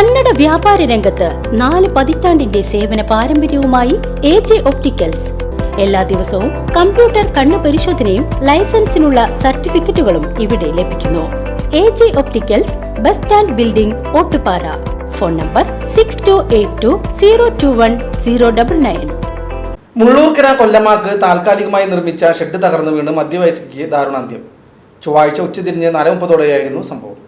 കന്നഡ വ്യാപാര രംഗത്ത് നാല് പതിറ്റാണ്ടിന്റെ സേവന പാരമ്പര്യവുമായി എ ജെ ഒപ്റ്റിക്കൽസ്. എല്ലാ ദിവസവും കമ്പ്യൂട്ടർ കണ്ണു പരിശോധനയും ലൈസൻസിനുള്ള സർട്ടിഫിക്കറ്റുകളും ഇവിടെ ലഭിക്കുന്നു. A J opticals bus stand building Ottupara. Phone number six two eight two zero two one zero double nine Mullurkara കൊല്ലമാക്ക് താൽക്കാലികമായി നിർമ്മിച്ച ഷെഡ് തകർന്നു വീണ് മധ്യവയസ്കയ്ക്ക് ദാരുണാന്ത്യം. ചൊവ്വാഴ്ച ഉച്ചതിരിഞ്ഞ് നാല് മുപ്പതോടെയായിരുന്നു സംഭവം.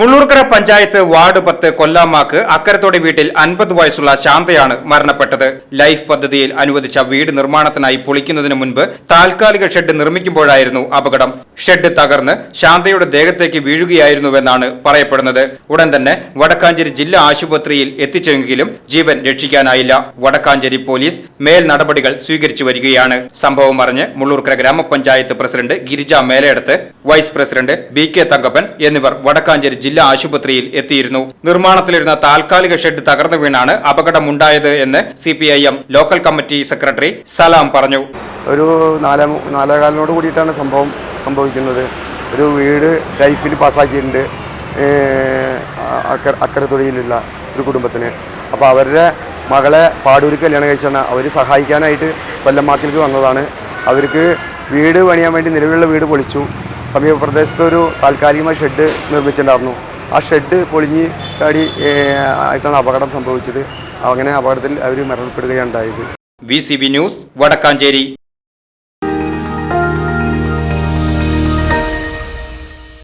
മുള്ളൂർക്കര പഞ്ചായത്ത് വാർഡ് പത്ത് കൊല്ലാമാക്ക് അക്കരത്തോടെ വീട്ടിൽ അൻപത് വയസ്സുള്ള ശാന്തയാണ് മരണപ്പെട്ടത്. ലൈഫ് പദ്ധതിയിൽ അനുവദിച്ച വീട് നിർമ്മാണത്തിനായി പൊളിക്കുന്നതിന് മുൻപ് താൽക്കാലിക ഷെഡ് നിർമ്മിക്കുമ്പോഴായിരുന്നു അപകടം. ഷെഡ് തകർന്ന് ശാന്തയുടെ ദേഹത്തേക്ക് വീഴുകയായിരുന്നുവെന്നാണ് പറയപ്പെടുന്നത്. ഉടൻ തന്നെ വടക്കാഞ്ചേരി ജില്ലാ ആശുപത്രിയിൽ എത്തിച്ചെങ്കിലും ജീവൻ രക്ഷിക്കാനായില്ല. വടക്കാഞ്ചേരി പോലീസ് മേൽ നടപടികൾ സ്വീകരിച്ചു വരികയാണ്. സംഭവം അറിഞ്ഞ് മുള്ളൂർക്കര ഗ്രാമപഞ്ചായത്ത് president Girija Melayadathu vice president B K Thankappan എന്നിവർ വടക്കാഞ്ചേരി ജില്ലാ ആശുപത്രിയിൽ എത്തിയിരുന്നു. നിർമ്മാണത്തിലിരുന്ന താൽക്കാലിക ഷെഡ് തകർന്നു വീണാണ് അപകടമുണ്ടായത് എന്ന് C local committee secretary Salam പറഞ്ഞു. ഒരു നാലേ നാലേകാലിനോട് കൂടിയിട്ടാണ് സംഭവം സംഭവിക്കുന്നത്. ഒരു വീട് ലൈഫിൽ പാസ്സാക്കിയിട്ടുണ്ട്. അക്കരത്തൊഴിയിലുള്ള ഒരു കുടുംബത്തിന്. അപ്പോൾ അവരുടെ മകളെ പാടൂർക്ക് കല്യാണം കഴിച്ചാണ് അവർ സഹായിക്കാനായിട്ട് കൊല്ലമാക്കിലേക്ക് വന്നതാണ്. അവർക്ക് വീട് പണിയാൻ വേണ്ടി നിലവിലുള്ള വീട് പൊളിച്ചു. സമീപ പ്രദേശത്ത് ഒരു താൽക്കാലികമായ ഷെഡ് നിർമ്മിച്ചിട്ടുണ്ടായിരുന്നു. ആ ഷെഡ് പൊളിഞ്ഞ് ഏഹ് ആയിട്ടാണ് അപകടം സംഭവിച്ചത്. അങ്ങനെ അപകടത്തിൽ അവർ മരണപ്പെടുകയാണ് ഉണ്ടായത് വി ന്യൂസ് വടക്കാഞ്ചേരി.